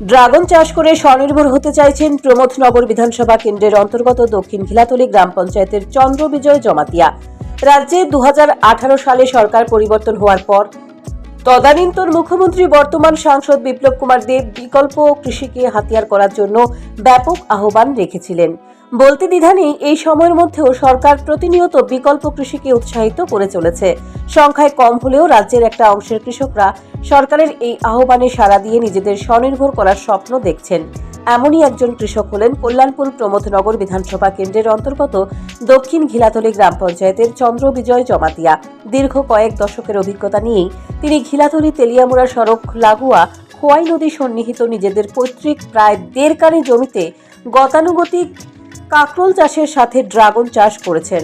Dragon চাষ করে স্বনির্ভর হতে চাইছেন প্রমোদনগর বিধানসভা কেন্দ্রের অন্তর্গত দক্ষিণ ঘিলাতলি গ্রাম পঞ্চায়েতের চন্দ্রবিজয় জমাতিয়া। রাজ্যে দু হাজার আঠারো সালে সরকার পরিবর্তন হওয়ার পর তদানীন্তন মুখ্যমন্ত্রী বর্তমান সাংসদ বিপ্লব কুমার দেব বিকল্প কৃষিকে হাতিয়ার করার জন্য ব্যাপক আহ্বান রেখেছিলেন। বলতে দ্বিধা নেই এই সময়ের মধ্যেও সরকার প্রতিনিয়ত বিকল্প কৃষিকে উৎসাহিত করে চলেছে। সংখ্যায় কম হলেও রাজ্যের একটা অংশের কৃষকরা সরকারের এই আহ্বানে সাড়া দিয়ে নিজেদের স্বনির্ভর করার স্বপ্ন দেখছেন। এমনই একজন কৃষক হলেন কল্যাণপুর প্রমোদনগর বিধানসভা কেন্দ্রের অন্তর্গত দক্ষিণ ঘিলাতলি গ্রাম পঞ্চায়েতের চন্দ্র বিজয় জমাতিয়া। দীর্ঘ কয়েক দশকের অভিজ্ঞতা নিয়েই তিনি ঘিলাতলি তেলিয়ামুড়া সড়ক, লাগোয়া, খোয়াই নদী সন্নিহিত নিজেদের পৈতৃক প্রায় দেড় কানি জমিতে গতানুগতিক কাকরোল চাষের সাথে ড্রাগন চাষ করেছেন।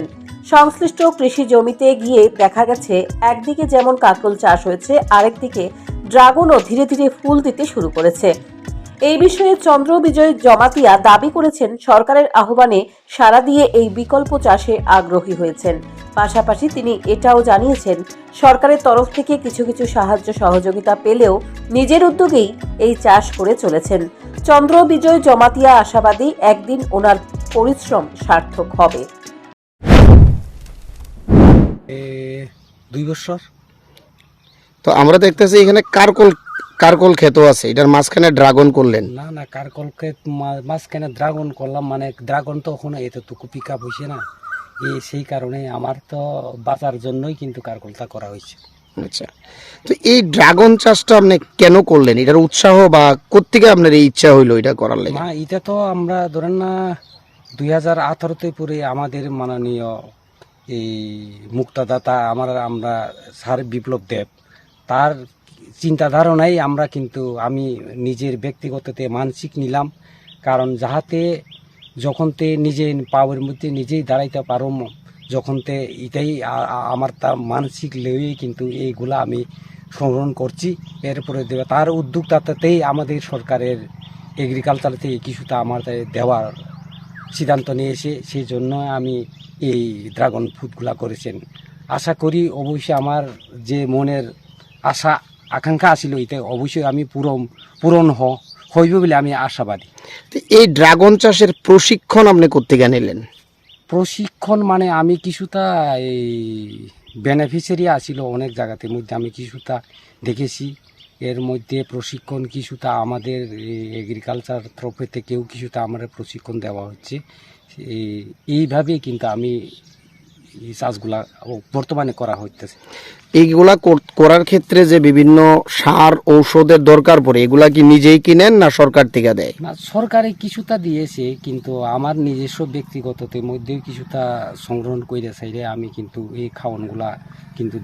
সংশ্লিষ্ট কৃষি জমিতে গিয়ে দেখা গেছে, একদিকে যেমন কাকরোল চাষ হয়েছে, আরেকদিকে ড্রাগনও ধীরে ধীরে ফুল দিতে শুরু করেছে। এই বিষয়ে চন্দ্র বিজয় জমাতিয়া দাবি করেছেন, সরকারের আহ্বানে সাড়া দিয়ে এই বিকল্প চাষে আগ্রহী হয়েছেন। পাশাপাশি তিনি এটাও জানিয়েছেন, সরকারের তরফ থেকে কিছু কিছু সাহায্য সহযোগিতা পেলেও নিজের উদ্যোগেই এই চাষ করে চলেছেন। চন্দ্র বিজয় জমাতিয়া আশাবাদী একদিন ওনার পরিশ্রম সার্থক হবে। দুই বছর। তো আমরা দেখতেছি এখানে কারকল কারকল ক্ষেত আছে এটার মাঝখানে ড্রাগন করলেন। না না কারকলকে মা- মাঝখানে ড্রাগন করলাম মানে ড্রাগন তো ওখানে এতটুকু পিক আপ হয়েছে না। এই সেই কারণে আমার তো বাঁচার জন্যই কিন্তু কারকলটা করা হয়েছে আচ্ছা তো এই ড্রাগন চাষটা আপনি কেন করলেন? এটার উৎসাহ বা কোত্থেকে আপনার এই ইচ্ছা হইল এটা করার লেগে? না এটা তো আমরা ধরেন না দুই হাজার আঠারোতে পরে আমাদের মাননীয় এই মুক্তদাতা আমার আমরা স্যার বিপ্লব দেব তার চিন্তা ধারণাই আমরা কিন্তু, আমি নিজের ব্যক্তিগততে মানসিক নিলাম। কারণ যাহাতে যখন তে নিজে পাওয়ার মধ্যে নিজেই দাঁড়াইতে পারো যখন তে এটাই আমার তা মানসিক লেগেই কিন্তু এইগুলা আমি সংগ্রহণ করছি। এরপরে দেবে, তার উদ্যোক্তাতেই আমাদের সরকারের এগ্রিকালচার থেকে কিছুটা আমার দেওয়ার সিদ্ধান্ত নিয়েছে। সেই জন্য আমি এই ড্রাগন ফ্রুটগুলা করেছেন। আশা করি অবশ্যই আমার যে মনের আশা আকাঙ্ক্ষা আছিল এটা অবশ্যই আমি পূরণ পূরণ হ- হইব বলে আমি আশাবাদী। তো এই ড্রাগন চাষের প্রশিক্ষণ আপনি কোত্থেকে নিলেন প্রশিক্ষণ মানে আমি কিছুটা এই বেনিফিশিয়ারি আসিল অনেক জায়গাতে মধ্যে আমি কিছুটা দেখেছি। এর মধ্যে প্রশিক্ষণ কিছুটা আমাদের এগ্রিকালচার তরফে থেকেও কিছুটা আমার প্রশিক্ষণ দেওয়া হচ্ছে। এই- এইভাবেই কিন্তু আমি এই চাষগুলা বর্তমানে করা হইতেছে। এইগুলা করার ক্ষেত্রে যে বিভিন্ন সার ঔষধের দরকার পড়ে এগুলা কি নিজেই কিনেন না সরকার থেকে দেয়? না সরকারে কিছুটা দিয়েছে কিন্তু আমার নিজস্ব ব্যক্তিগততে মধ্যেও কিছুটা সংগ্রহণ করে চাইলে আমি কিন্তু এই খাওয়ানগুলা কিন্তু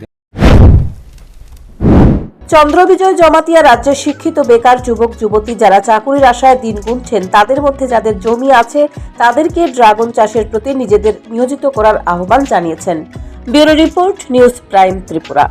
চন্দ্রবিজয় জমাতিয়া রাজ্যের শিক্ষিত বেকার যুবক, যুবতী যারা চাকুরির আশায় দিন গুনছেন, তাদের মধ্যে যাদের জমি আছে, তাদেরকে ড্রাগন চাষের প্রতি নিজেদের নিয়োজিত করার আহ্বান জানিয়েছেন। Bureau report, news prime Tripura.